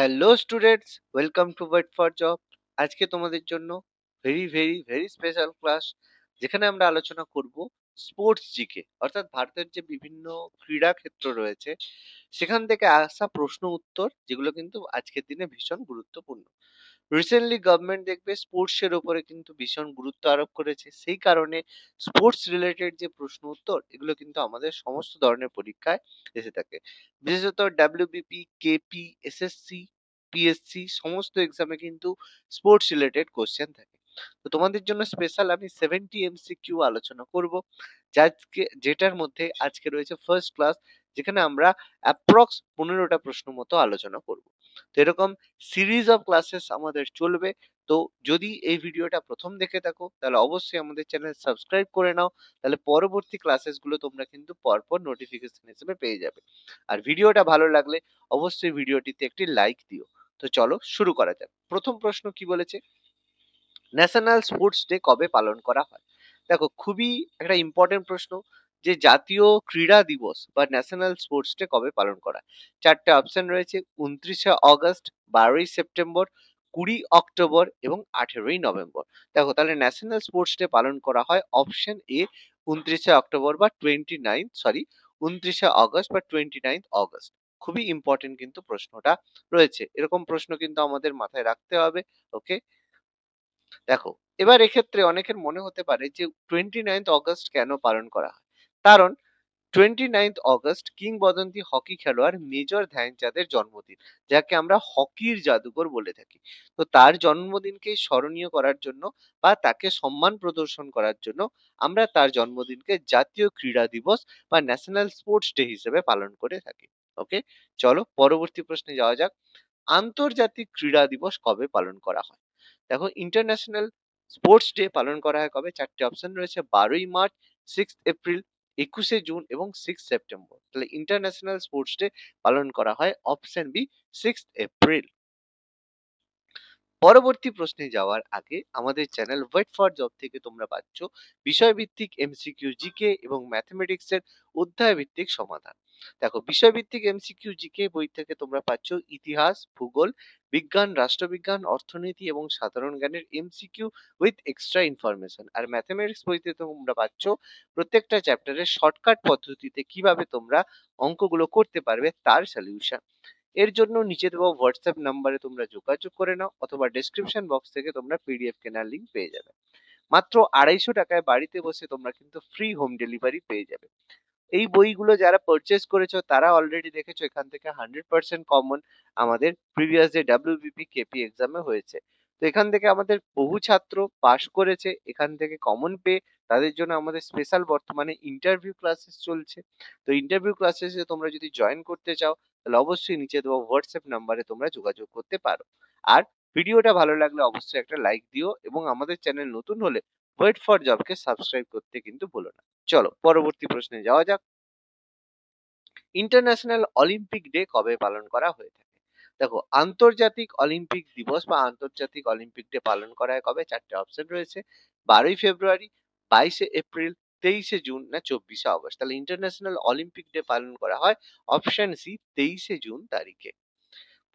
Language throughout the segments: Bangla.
Hello students welcome to wait for job আজকে তোমাদের জন্য very very very special class যেখানে আমরা আলোচনা করব স্পোর্টস জিকে অর্থাৎ ভারতের যে বিভিন্ন ক্রীড়া ক্ষেত্র রয়েছে, সেখান থেকে আসা প্রশ্ন উত্তর, যেগুলো কিন্তু আজকের দিনে ভীষণ গুরুত্বপূর্ণ। রিসেন্টলি গভর্নমেন্ট দেখবে স্পোর্টস এর উপরে কিন্তু ভীষণ গুরুত্ব আরোপ করেছে। সেই কারণে স্পোর্টস রিলেটেড যে প্রশ্ন উত্তর, এগুলো কিন্তু আমাদের সমস্ত ধরনের পরীক্ষায় এসে থাকে। বিশেষত ডাব্লিউবিপি কেপি এসএসসি পিএসসি সমস্ত এক্সামে কিন্তু স্পোর্টস রিলেটেড কোশ্চেন থাকে। তো তোমাদের জন্য স্পেশাল আমি সেভেন্টি এমসিকিউ আলোচনা করব। যাকে যেটার মধ্যে আজকে রয়েছে ফার্স্ট ক্লাস যেখানে আমরা অ্যাপ্রক্স পনেরোটা প্রশ্ন মতো আলোচনা করব। তো এরকম সিরিজ অফ ক্লাসেস আমাদের চলবে। তো যদি এই ভিডিওটা প্রথম দেখে থাকো, তাহলে অবশ্যই আমাদের চ্যানেল সাবস্ক্রাইব করে নাও। তাহলে পরবর্তী ক্লাসেসগুলো তোমরা কিন্তু পরপর নোটিফিকেশন হিসেবে পেয়ে যাবে। আর ভিডিওটা ভালো লাগলে অবশ্যই ভিডিওটিতে একটি লাইক দিও। তো চলো শুরু করা যাক। প্রথম প্রশ্ন কি বলেছে? ন্যাশনাল স্পোর্টস ডে কবে পালন করা হয়? দেখো, খুবই একটা ইম্পর্টেন্ট প্রশ্ন। যে জাতীয় ক্রীড়া দিবস বা ন্যাশনাল স্পোর্টস ডে কবে পালন করা? চারটে অপশন রয়েছে, উনত্রিশে অগস্ট, বারোই সেপ্টেম্বর, কুড়ি অক্টোবর এবং আঠেরোই নভেম্বর। দেখো, তাহলে ন্যাশনাল স্পোর্টস ডে পালন করা হয় অপশন এ উনত্রিশে অক্টোবর বা টোয়েন্টি নাইন সরি উনত্রিশে অগস্ট বা টোয়েন্টি নাইন অগস্ট। খুবই ইম্পর্টেন্ট কিন্তু প্রশ্নটা রয়েছে। এরকম প্রশ্ন কিন্তু আমাদের মাথায় রাখতে হবে ওকে দেখো, এবার এক্ষেত্রে অনেকের মনে হতে পারে যে টোয়েন্টি নাইন্থ অগস্ট কেন পালন করা হয়? কারণ টোয়েন্টি নাইন্থ অগস্ট কিংবদন্তি হকি খেলোয়াড় মেজর ধ্যানচাঁদের জন্মদিন, যাকে আমরা হকির জাদুকর বলে থাকি। তো তার জন্মদিনকে স্মরণীয় করার জন্য বা তাকে সম্মান প্রদর্শন করার জন্য আমরা তার জন্মদিনকে জাতীয় ক্রীড়া দিবস বা ন্যাশনাল স্পোর্টস ডে হিসেবে পালন করে থাকি। ওকে? চলো পরবর্তী প্রশ্নে যাওয়া যাক। আন্তর্জাতিক ক্রীড়া দিবস কবে পালন করা হয়? দেখো ইন্টারন্যাশনাল স্পোর্টস ডে পালন করা হয় কবে? চারটে অপশন রয়েছে, বারোই মার্চ সিক্স এপ্রিল একুশে জুন এবং সিক্স সেপ্টেম্বর তাহলে ইন্টারন্যাশনাল স্পোর্টস ডে পালন করা হয় অপশন বি সিক্স এপ্রিল পরবর্তী প্রশ্নে যাওয়ার আগে আমাদের চ্যানেল ওয়েট ফর জব থেকে তোমরা পাচ্ছ বিষয়ভিত্তিক এমসিকিউ জিকে এবং ম্যাথমেটিক্স এর অধ্যায় ভিত্তিক সমাধান। দেখো, বিষয়ভিত্তিক এমসিকিউ জিকে বই থেকে তোমরা পাচ্ছ ইতিহাস, ভূগোল বিজ্ঞান, রাষ্ট্রবিজ্ঞান, অর্থনীতি এবং সাধারণ জ্ঞানের এমসিকিউ উইথ এক্সট্রা ইনফরমেশন আর ম্যাথমেটিক্স বইতে তোমরা পাচ্ছ প্রত্যেকটা চ্যাপ্টারের শর্টকাট পদ্ধতিতে কীভাবে তোমরা অঙ্কগুলো করতে পারবে তার সলিউশন এর জন্য নিচে দেওয়া হোয়াটসঅ্যাপ নাম্বারে তোমরা যোগাযোগ করে নাও অথবা ডেসক্রিপশন বক্স থেকে তোমরা পিডিএফ কেনার লিঙ্ক পেয়ে যাবে। মাত্র আড়াইশো টাকায় বাড়িতে বসে তোমরা কিন্তু ফ্রি হোম ডেলিভারি পেয়ে যাবে। এই বইগুলো যারা পারচেস করেছ, তারা অলরেডি দেখেছ, এখান থেকে হান্ড্রেড পার্সেন্ট কমন আমাদের প্রিভিয়াস যে ডাব্লিউবিপি কেপি এক্সামে হয়েছে। তো এখান থেকে আমাদের বহু ছাত্র পাশ করেছে, এখান থেকে কমন পেয়ে তাদের জন্য আমাদের স্পেশাল বর্তমানে ইন্টারভিউ ক্লাসেস চলছে। তো ইন্টারভিউ ক্লাসেসে তোমরা যদি জয়েন করতে চাও, তাহলে অবশ্যই নিচে দেওয়া হোয়াটসঅ্যাপ নাম্বারে তোমরা যোগাযোগ করতে পারো। আর ভিডিওটা ভালো লাগলে অবশ্যই একটা লাইক দিও এবং আমাদের চ্যানেল নতুন হলে ওয়েট ফর জবকে সাবস্ক্রাইব করতে কিন্তু ভুলো না। চলো, পরবর্তী প্রশ্নে যাওয়া যাক। ইন্টারন্যাশনাল অলিম্পিক ডে কবে পালন করা হয়ে থাকে? দেখো, আন্তর্জাতিক অলিম্পিক দিবস বা আন্তর্জাতিক অলিম্পিক ডে পালন করা হয় কবে? চারটে অপশন রয়েছে। বারোই ফেব্রুয়ারি বাইশে এপ্রিল তেইশে জুন না চব্বিশে অগস্ট তাহলে ইন্টারন্যাশনাল অলিম্পিক ডে পালন করা হয় অপশন সি তেইশে জুন তারিখে।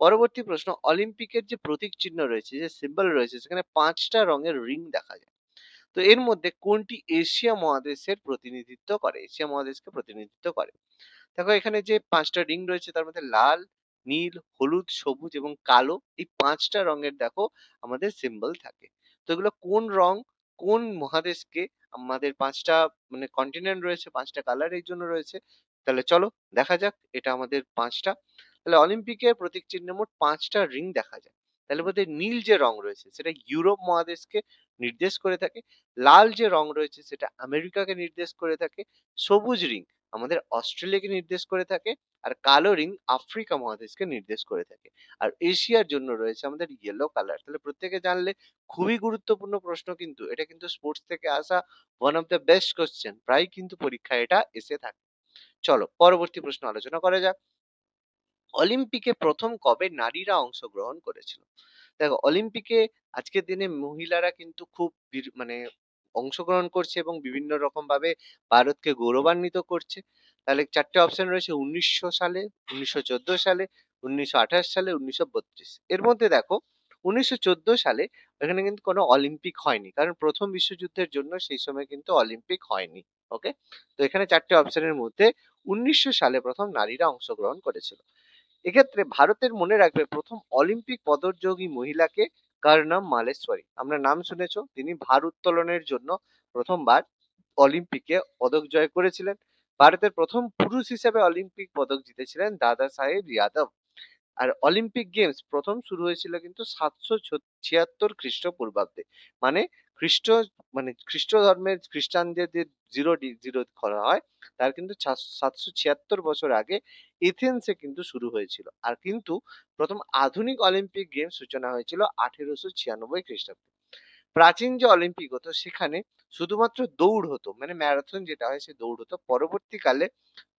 পরবর্তী প্রশ্ন অলিম্পিকের যে প্রতীক চিহ্ন রয়েছে, যে সিম্বল রয়েছে, সেখানে পাঁচটা রঙের রিং দেখা যায়। তো এর মধ্যে কোনটি এশিয়া মহাদেশের প্রতিনিধিত্ব করে? এশিয়া মহাদেশকে প্রতিনিধিত্ব করে। দেখো, এখানে যে পাঁচটা রিং রয়েছে, তার মধ্যে লাল, নীল, হলুদ, সবুজ এবং কালো, এই পাঁচটা রঙের দেখো আমাদের সিম্বল থাকে। তো এগুলো কোন রং, কোন মহাদেশকে আমাদের পাঁচটা মানে কন্টিনেন্ট রয়েছে, পাঁচটা কালার এই জন্য রয়েছে? তাহলে চলো দেখা যাক, এটা আমাদের পাঁচটা। তাহলে অলিম্পিকের প্রতীক চিহ্নে মোট পাঁচটা রিং দেখা যায়। তাহলে বোধ নীল যে রং রয়েছে, সেটা ইউরোপ মহাদেশকে নির্দেশ করে থাকে। লাল যে রং রয়েছে সেটা আমেরিকাকে নির্দেশ করে থাকে। সবুজ রিং আমাদের অস্ট্রেলিয়াকে নির্দেশ করে থাকে আর কালো রিং আফ্রিকা মহাদেশকে নির্দেশ করে থাকে। আর এশিয়ার জন্য রয়েছে আমাদের ইয়েলো কালার তাহলে প্রত্যেকে জানলে খুবই গুরুত্বপূর্ণ প্রশ্ন কিন্তু। এটা কিন্তু স্পোর্টস থেকে আসা one of the best question প্রায় কিন্তু পরীক্ষায় এটা এসে থাকে। চলো পরবর্তী প্রশ্ন আলোচনা করা যাক। অলিম্পিকে প্রথম কবে নারীরা অংশগ্রহণ করেছিল? দেখো অলিম্পিকে আজকের দিনে মহিলারা কিন্তু খুব মানে অংশগ্রহণ করছে এবং বিভিন্ন রকম ভাবে ভারতকে গৌরবান্বিত করছে। তাহলে চারটে অপশন রয়েছে উনিশশো সালে, উনিশশো চোদ্দ সালে, উনিশশো আঠাশ সালে, উনিশশো বত্রিশ। এর মধ্যে দেখো উনিশশো চোদ্দ সালে এখানে কিন্তু কোনো অলিম্পিক হয়নি। কারণ প্রথম বিশ্বযুদ্ধের জন্য সেই সময় কিন্তু অলিম্পিক হয়নি। ওকে তো এখানে চারটে অপশনের মধ্যে উনিশশো সালে প্রথম নারীরা অংশগ্রহণ করেছিল। এক্ষেত্রে ভারতের মনে রাখবে প্রথম অলিম্পিক পদকযোগী মহিলাকে কারনাম মালেশ্বরী। আমরা নাম শুনেছ, তিনি ভার উত্তোলনের জন্য প্রথমবার অলিম্পিকে পদক জয় করেছিলেন। ভারতের প্রথম পুরুষ হিসেবে অলিম্পিক পদক জিতেছিলেন দাদা সাহেব যাদব। আর অলিম্পিক গেমস প্রথম শুরু হয়েছিল কিন্তু সাতশো ছিয়াত্তর খ্রিস্টপূর্বাব্দে। মানে খ্রিস্ট মানে খ্রিস্ট ধর্মের খ্রিস্টানদের যে জিরো জিরো করা হয়। তার কিন্তু সাতশো ছিয়াত্তর বছর আগে এথেন্সে কিন্তু শুরু হয়েছিল। আর কিন্তু প্রথম আধুনিক অলিম্পিক গেম সূচনা হয়েছিল আঠেরোশো ছিয়ানব্বই খ্রিস্টাব্দে। প্রাচীন যে অলিম্পিক হতো, সেখানে শুধুমাত্র দৌড় হতো মানে ম্যারাথন যেটা হয়, সে দৌড় হতো। পরবর্তীকালে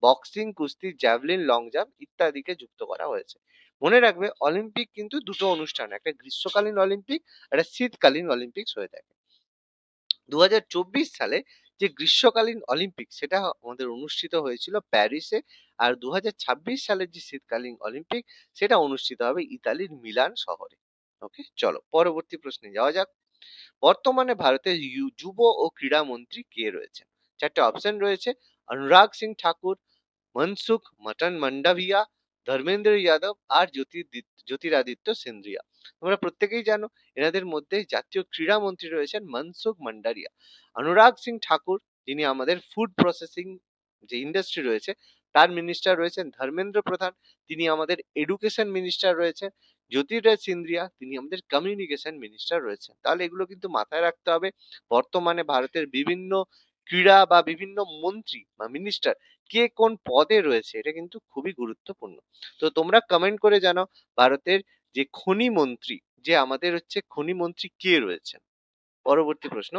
বক্সিং, কুস্তি, জ্যাভলিন, লং জাম্প ইত্যাদিকে যুক্ত করা হয়েছে। মনে রাখবে, অলিম্পিক কিন্তু দুটো অনুষ্ঠান, একটা গ্রীষ্মকালীন অলিম্পিক একটা শীতকালীন অলিম্পিক্স হয়ে থাকে। দু হাজার চব্বিশ সালে যে গ্রীষ্মকালীন অলিম্পিক, সেটা আমাদের অনুষ্ঠিত হয়েছিল প্যারিসে। আর দু হাজার ছাব্বিশ সালের যে শীতকালীন অলিম্পিক, সেটা অনুষ্ঠিত হবে ইতালির মিলান শহরে। ওকে, চলো, পরবর্তী প্রশ্নে যাওয়া যাক। বর্তমানে ভারতের যুব ও ক্রীড়া মন্ত্রী কে রয়েছেন? চারটে অপশন রয়েছে। অনুরাগ সিং ঠাকুর, মনসুখ মটন মান্ডাভিয়া ধর্মেন্দ্র যাদব আর জ্যোতিরাদিত্য সিন্ধিয়া তোমরা প্রত্যেকেই জানো, এনাদের মধ্যে জাতীয় ক্রীড়া মন্ত্রী রয়েছেন মনসুখ মান্ডারিয়া। অনুরাগ সিং ঠাকুর, যিনি আমাদের ফুড প্রসেসিং যে ইন্ডাস্ট্রি রয়েছে, তার মিনিস্টার রয়েছেন ধর্মেন্দ্র প্রধান, তিনি আমাদের এডুকেশন মিনিস্টার রয়েছেন, জ্যোতিরাজ সিন্ধিয়া, তিনি আমাদের কমিউনিকেশন মিনিস্টার রয়েছেন। তাহলে এগুলো কিন্তু মাথায় রাখতে হবে, বর্তমানে ভারতের বিভিন্ন ক্রীড়া বা বিভিন্ন মন্ত্রী বা মিনিস্টার কে কোন পদে রয়েছে, এটা কিন্তু খুবই গুরুত্বপূর্ণ। তো তোমরা কমেন্ট করে জানাও, ভারতের যে খনি মন্ত্রী যে আমাদের হচ্ছে খনি মন্ত্রী কে রয়েছেন? পরবর্তী প্রশ্ন,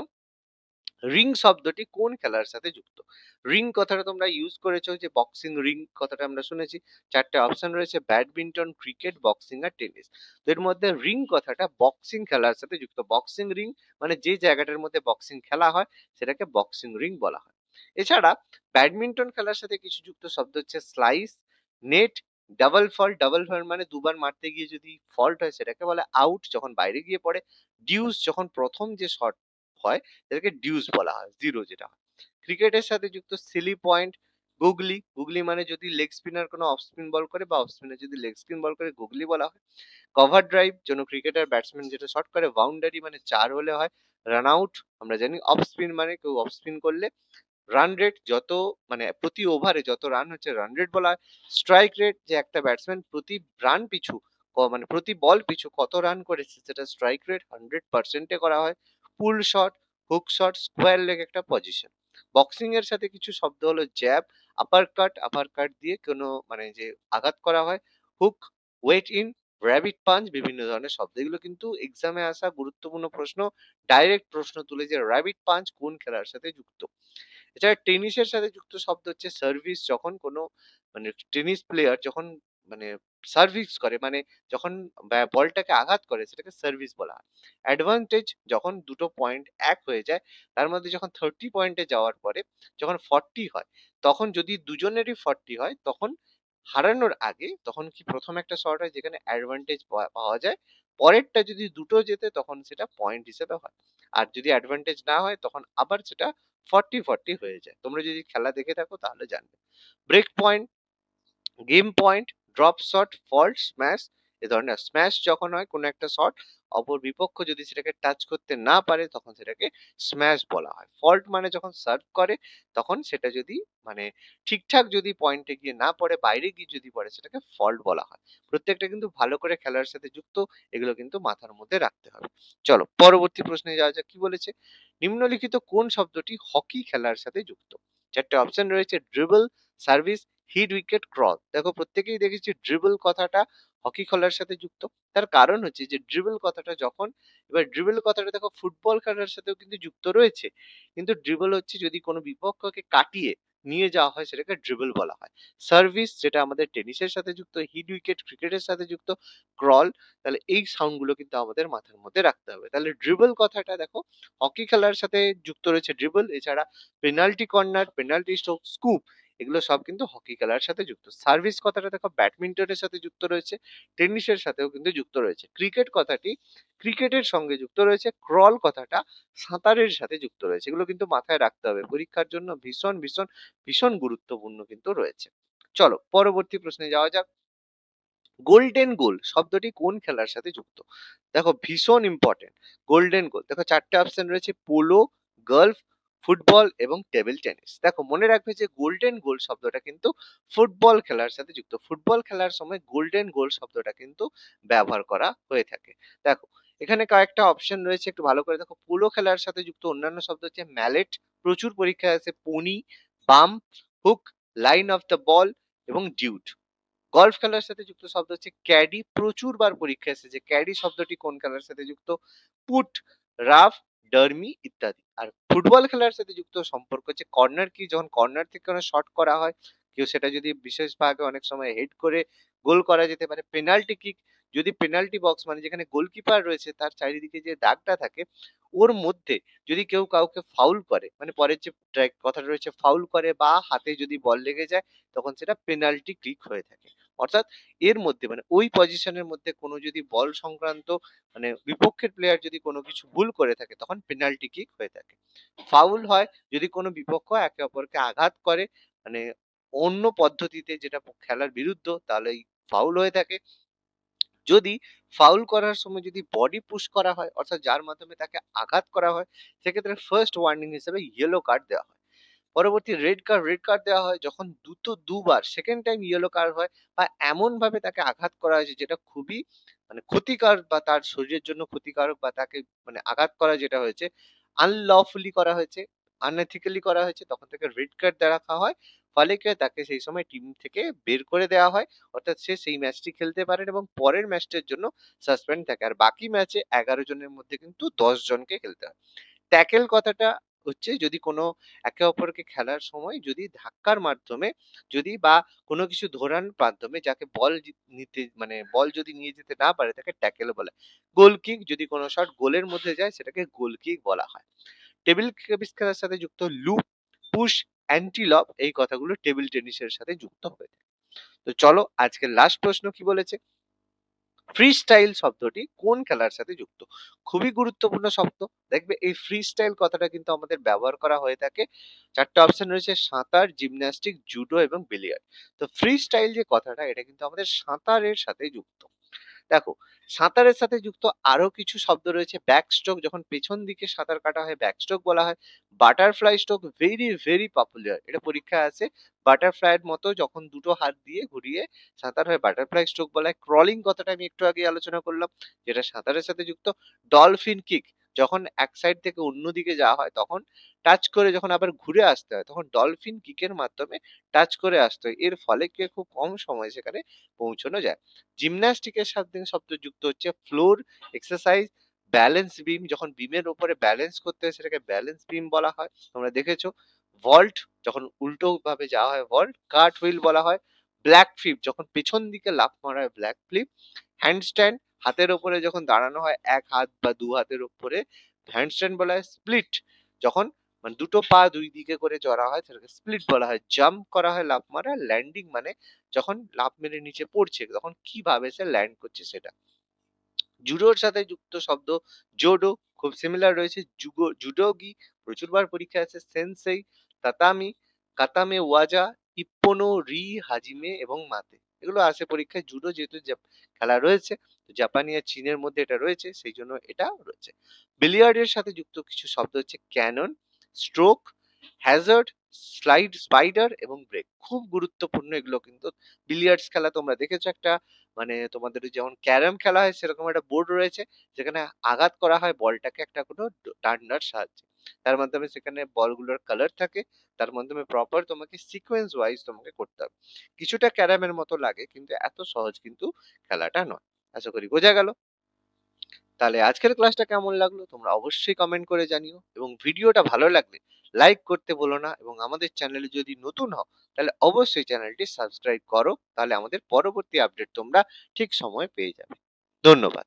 রিং শব্দটি কোন খেলার সাথে যুক্ত? রিং কথাটা তোমরা ইউজ করেছ যে বক্সিং রিং কথাটা আমরা শুনেছি, চারটে অপশন রয়েছে ব্যাডমিন্টন ক্রিকেট বক্সিং আর টেনিস তো এর মধ্যে রিং কথাটা বক্সিং খেলার সাথে যুক্ত। বক্সিং রিং মানে যে জায়গাটার মধ্যে বক্সিং খেলা হয়, সেটাকে বক্সিং রিং বলা হয়। এছাড়া ব্যাডমিন্টন খেলার সাথে কিছু যুক্ত শব্দ হচ্ছে slice net double fault double fault মানে দুবার মারতে গিয়ে যদি ফল্ট হয়, সেটাকে বলে আউট যখন বাইরে গিয়ে পড়ে ডিউস যখন প্রথম যে শট হয়, সেটাকে ডিউস বলা হয় জিরো যেটা হয়। ক্রিকেটের সাথে যুক্ত সিলি পয়েন্ট গুগলি গুগলি মানে যদি লেগ স্পিনার কোনো অফ স্পিন বল করে বা অফ স্পিনার যদি লেগ স্পিন বল করে গুগলি বলা হয়। কভার ড্রাইভ যেন ক্রিকেটার ব্যাটসম্যান যেটা শট করে বাউন্ডারি মানে চার হলে হয় রান আউট আমরা জানি অফ স্পিন মানে কেউ অফ স্পিন করলে রান রেট যত মানে প্রতি ওভারে যত রান হচ্ছে রান রেট বলা স্ট্রাইক রেট যে একটা ব্যাটসম্যান প্রতি রান পিছু মানে প্রতি বল পিছু কত রান করেছে, সেটা স্ট্রাইক রেট হান্ড্রেড পার্সেন্টে করা হয়। Pull shot hook shot square leg একটা পজিশন বক্সিং এর সাথে কিছু শব্দ হলো জ্যাব আপার কাট আপার কাট দিয়ে কোনো মানে যে আঘাত করা হয় hook weight in rabbit punch বিভিন্ন ধরনের শব্দ। এগুলো কিন্তু এক্সামে আসা গুরুত্বপূর্ণ প্রশ্ন। ডাইরেক্ট প্রশ্ন তুলে যে র্যাবিট পাঞ্চ কোন খেলার সাথে যুক্ত। এছাড়া টেনিসের সাথে যুক্ত শব্দ হচ্ছে সার্ভিস যখন কোনো মানে টেনিস প্লেয়ার যখন মানে সার্ভিস করে মানে যখন বলটাকে আঘাত করে সেটাকে সার্ভিস বলা হয়। অ্যাডভান্টেজ যখন দুটো পয়েন্ট এক হয়ে যায়, তার মধ্যে যখন থার্টি পয়েন্টে যাওয়ার পরে যখন ফর্টি হয়, তখন যদি দুজনেরই ফর্টি হয়, তখন হারানোর আগে তখন কি প্রথম একটা শট হয় যেখানে অ্যাডভান্টেজ পাওয়া যায়, পরেরটা যদি দুটো যেতে তখন সেটা পয়েন্ট হিসেবে হয়। আর যদি অ্যাডভান্টেজ না হয় তখন আবার সেটা ফর্টি ফর্টি হয়ে যায়। তোমরা যদি খেলা দেখে থাকো তাহলে জানবে। Break point game point drop shot fault smash এ ধরনের স্ম্যাশ যখন হয়, কোনো একটা শট অপর বিপক্ষ যদি সেটাকে টাচ করতে না পারে, তখন সেটাকে স্ম্যাশ বলা হয়। ফল্ট মানে যখন সার্ভ করে, তখন সেটা যদি মানে ঠিকঠাক যদি পয়েন্টে গিয়ে না পড়ে, বাইরে গিয়ে যদি পড়ে, সেটাকে ফল্ট বলা হয়। প্রত্যেকটা কিন্তু ভালো করে খেলার সাথে যুক্ত, এগুলো কিন্তু মাথার মধ্যে রাখতে হবে। চলো, পরবর্তী প্রশ্নে যাওয়া যাক, কি বলেছে? নিম্নলিখিত কোন শব্দটি হকি খেলার সাথে যুক্ত? চারটে অপশন রয়েছে dribble service hit wicket cross. দেখো, প্রত্যেকেই দেখেছি ড্রিবল কথাটা হকি খেলার সাথে যুক্ত। তার কারণ হচ্ছে যে ড্রিবল কথাটা যখন, এবার ড্রিবল কথাটা দেখো ফুটবল খেলার সাথেও কিন্তু যুক্ত রয়েছে। কিন্তু ড্রিবল হচ্ছে যদি কোনো বিপক্ষকে কাটিয়ে নিয়ে যাওয়া হয়, সেটাকে ড্রিবল বলা হয়। সার্ভিস যেটা আমাদের টেনিসের সাথে যুক্ত, হিট উইকেট, ক্রিকেটের সাথে যুক্ত ক্রল তাহলে এই সাউন্ডগুলো কিন্তু আমাদের মাথার মধ্যে রাখতে হবে। তাহলে ড্রিবল কথাটা দেখো হকি খেলার সাথে যুক্ত রয়েছে ড্রিবল এছাড়া penalty corner penalty stroke scoop এগুলো সব কিন্তু হকি খেলার সাথে যুক্ত। সার্ভিস কথাটা দেখো ব্যাডমিন্টনের সাথে যুক্ত রয়েছে, টেনিসের সাথেও কিন্তু যুক্ত রয়েছে। ক্রিকেট কথাটি ক্রিকেটের সঙ্গে যুক্ত রয়েছে, ক্রল কথাটা সাঁতারের সাথে যুক্ত রয়েছে। এগুলো কিন্তু মাথায় রাখতে হবে। পরীক্ষার জন্য ভীষণ ভীষণ ভীষণ গুরুত্বপূর্ণ কিন্তু রয়েছে। চলো পরবর্তী প্রশ্নে যাওয়া যাক। গোল্ডেন গোল শব্দটি কোন খেলার সাথে যুক্ত? দেখো ভীষণ ইম্পর্টেন্ট গোল্ডেন গোল। দেখো চারটে অপশন রয়েছে, পোলো, গলফ ফুটবল এবং টেবিল টেনিস। দেখো, মনে রাখবে যে গোল্ডেন গোল শব্দটা কিন্তু ফুটবল খেলার সাথে যুক্ত। ফুটবল খেলার সময় গোল্ডেন গোল শব্দটা কিন্তু ব্যবহার করা হয়ে থাকে। দেখো, এখানে কয়েকটা অপশন রয়েছে, একটু ভালো করে দেখো। পোলো খেলার সাথে যুক্ত অন্যান্য শব্দ হচ্ছে ম্যালেট প্রচুর পরীক্ষায় আছে। Pony, bump hook line of the ball এবং ডিউট গলফ খেলার সাথে যুক্ত শব্দ হচ্ছে ক্যাডি প্রচুর বার পরীক্ষা এসেছে ক্যাডি শব্দটি কোন খেলার সাথে যুক্ত? পুট রাফ ডার্মি ইত্যাদি। আর ফুটবল খেলার সাথে যুক্ত সম্পর্ক হচ্ছে কর্নার কি, যখন কর্নার থেকে কোনো শট করা হয়, কেউ সেটা যদি বিশেষ ভাগে অনেক সময় হেড করে গোল করা যেতে পারে পেনাল্টি কিক যদি পেনাল্টি বক্স মানে যেখানে গোলকিপার রয়েছে, তার চারিদিকে যে দাগটা থাকে, ওর মধ্যে যদি কেউ কাউকে ফাউল করে মানে পরের যে কথাটা রয়েছে ফাউল করে বা হাতে যদি বল লেগে যায়, তখন সেটা পেনাল্টি কিক হয়ে থাকে। অর্থাৎ এর মধ্যে মানে ওই পজিশনের মধ্যে কোনো যদি বল সংক্রান্ত মানে বিপক্ষের প্লেয়ার যদি কোনো কিছু ভুল করে থাকে, তখন পেনাল্টি কিক হয়ে থাকে। ফাউল হয় যদি কোনো বিপক্ষ একে অপরকে আঘাত করে মানে অন্য পদ্ধতিতে যেটা খেলার বিরুদ্ধ, তাহলে ফাউল হয়ে থাকে। যদি ফাউল করার সময় যদি বডি পুশ করা হয়, অর্থাৎ যার মাধ্যমে তাকে আঘাত করা হয়, সেক্ষেত্রে ফার্স্ট ওয়ার্নিং হিসেবে ইয়েলো কার্ড দেওয়া হয়। পরবর্তী রেড কার্ড রেড কার্ড দেওয়া হয় যখন দুটো, দুবার সেকেন্ড টাইম ইয়েলো কার্ড হয় বা এমন ভাবে তাকে আঘাত করা হয়েছে যেটা খুবই মানে ক্ষতিকারক বা তার শরীরের জন্য ক্ষতিকারক বা তাকে মানে আঘাত করা যেটা হয়েছে আনলফুলি করা হয়েছে আনএথিক্যালি করা হয়েছে, তখন তাকে রেড কার্ড দেওয়া রাখা হয়। ফলে তাকে সেই সময় টিম থেকে বের করে দেওয়া হয়। অর্থাৎ সে সেই ম্যাচটি খেলতে পারেন এবং পরের ম্যাচটার জন্য সাসপেন্ড থাকে। আর বাকি ম্যাচে এগারো জনের মধ্যে কিন্তু দশ জনকে খেলতে হয়। ট্যাকেল কথাটা হচ্ছে যদি কোনো একে অপরকে খেলার সময় যদি ধাক্কার মাধ্যমে যদি বা কোনো কিছু ধরার মাধ্যমে যাকে বল নিতে মানে বল যদি নিয়ে যেতে না পারে তাকে ট্যাকেল বলে। গোল কিক যদি কোনো শট গোলের মধ্যে যায় সেটাকে গোল কিক বলা হয়। টেবিল টেনিস খেলার সাথে যুক্ত লুপ পুশ অ্যান্টিলপ এই কথাগুলো টেবিল টেনিসের সাথে যুক্ত হয়ে থাকে। তো চলো আজকের লাস্ট প্রশ্ন কি বলেছে? ফ্রি স্টাইল শব্দটি কোন খেলার সাথে যুক্ত? খুবই গুরুত্বপূর্ণ শব্দ। দেখবে এই ফ্রি স্টাইল কথাটা কিন্তু আমাদের ব্যবহার করা হয়ে থাকে। চারটা অপশন রয়েছে, সাঁতার জিমন্যাস্টিক জুডো এবং বিলিয়ার্ড তো ফ্রি স্টাইল যে কথাটা, এটা কিন্তু আমাদের সাঁতারের সাথে যুক্ত। দেখো, সাঁতারের সাথে যুক্ত আরও কিছু শব্দ রয়েছে। ব্যাক স্ট্রোক যখন পেছন দিকে সাঁতার কাটা হয় ব্যাক স্ট্রোক বলা হয়। Butterfly stroke very very popular এটা পরীক্ষা আছে। বাটারফ্লাইয়ের মতো যখন দুটো হাত দিয়ে ঘুরিয়ে সাঁতার হয় বাটারফ্লাই স্ট্রোক বলা হয়। ক্রলিং কথাটা আমি একটু আগে আলোচনা করলাম, যেটা সাঁতারের সাথে যুক্ত ডলফিন কিক যখন এক সাইড থেকে অন্য দিকে যাওয়া হয়, তখন টাচ করে যখন আবার ঘুরে আসতে হয়, তখন ডলফিন কিকের মাধ্যমে টাচ করে আসতে হয়। এর ফলে কি খুব কম সময় সেখানে পৌঁছানো যায়। জিমন্যাস্টিকের সাথে শব্দ যুক্ত হচ্ছে ফ্লোর এক্সারসাইজ ব্যালেন্স বিম যখন বিমের উপরে ব্যালেন্স করতে হয়, সেটাকে ব্যালেন্স বিম বলা হয়। তোমরা দেখেছ? ভল্ট যখন উল্টো ভাবে যাওয়া হয় ভল্ট কার্ট হুইল বলা হয়। ব্ল্যাক ফ্লিপ যখন পেছন দিকে লাফ মারা হয় ব্ল্যাক ফ্লিপ হ্যান্ডস্ট্যান্ড হাতের ওপরে যখন দাঁড়ানো হয়, এক হাত বা দু হাতের উপরে হ্যান্ডস্ট্যান্ড বলা হয় স্প্লিট যখন মানে দুটো পা দুই দিকে করে জড়া হয়, সেটাকে স্প্লিট বলা হয়। জাম্প করা হয় লাফ মারা ল্যান্ডিং মানে যখন লাফ মেরে নিচে পড়ছে, তখন কীভাবে সে ল্যান্ড করছে সেটা। জুডোর সাথে যুক্ত শব্দ জোডো খুব সিমিলার রয়েছে। জুগো জুডোগি প্রচুরবার পরীক্ষা আছে। সেন্সেই তাতামি কাতামে ওয়াজা ইপ্পোনো রি হাজিমে এবং মাতে এগুলো আসে পরীক্ষায়। জুডো যেহেতু খেলা রয়েছে জাপানি আর চীনের মধ্যে এটা রয়েছে সেই জন্য এটা রয়েছে। বিলিয়ার্ডের সাথে যুক্ত কিছু শব্দ হচ্ছে cannon stroke hazard slide spider এবং ব্রেক খুব গুরুত্বপূর্ণ এগুলো কিন্তু বিলিয়ার্ডস খেলা তোমরা দেখেছ একটা মানে তোমাদের যেমন ক্যারাম খেলা হয় সেরকম একটা বোর্ড রয়েছে, যেখানে আঘাত করা হয়, বলটাকে একটা কোনো ডান্ডার সাহায্যে। তার মাধ্যমে সেখানে বলগুলোর কালার থাকে, তার মাধ্যমে প্রপার তোমাকে সিকোয়েন্স ওয়াইজ তোমাকে করতে হবে। কিছুটা ক্যারামের মতো লাগে, কিন্তু এত সহজ কিন্তু খেলাটা নয়। আশা করি বোঝা গেল। তাহলে আজকের ক্লাসটা কেমন লাগল? তোমরা অবশ্যই কমেন্ট করে জানিও। এবং ভিডিওটা ভালো লাগলে লাইক করতে বলো না। এবং আমাদের চ্যানেলে যদি নতুন হও, তাহলে অবশ্যই চ্যানেলটি সাবস্ক্রাইব করো। তাহলে আমাদের পরবর্তী আপডেট তোমরা ঠিক সময় পেয়ে যাবে। ধন্যবাদ।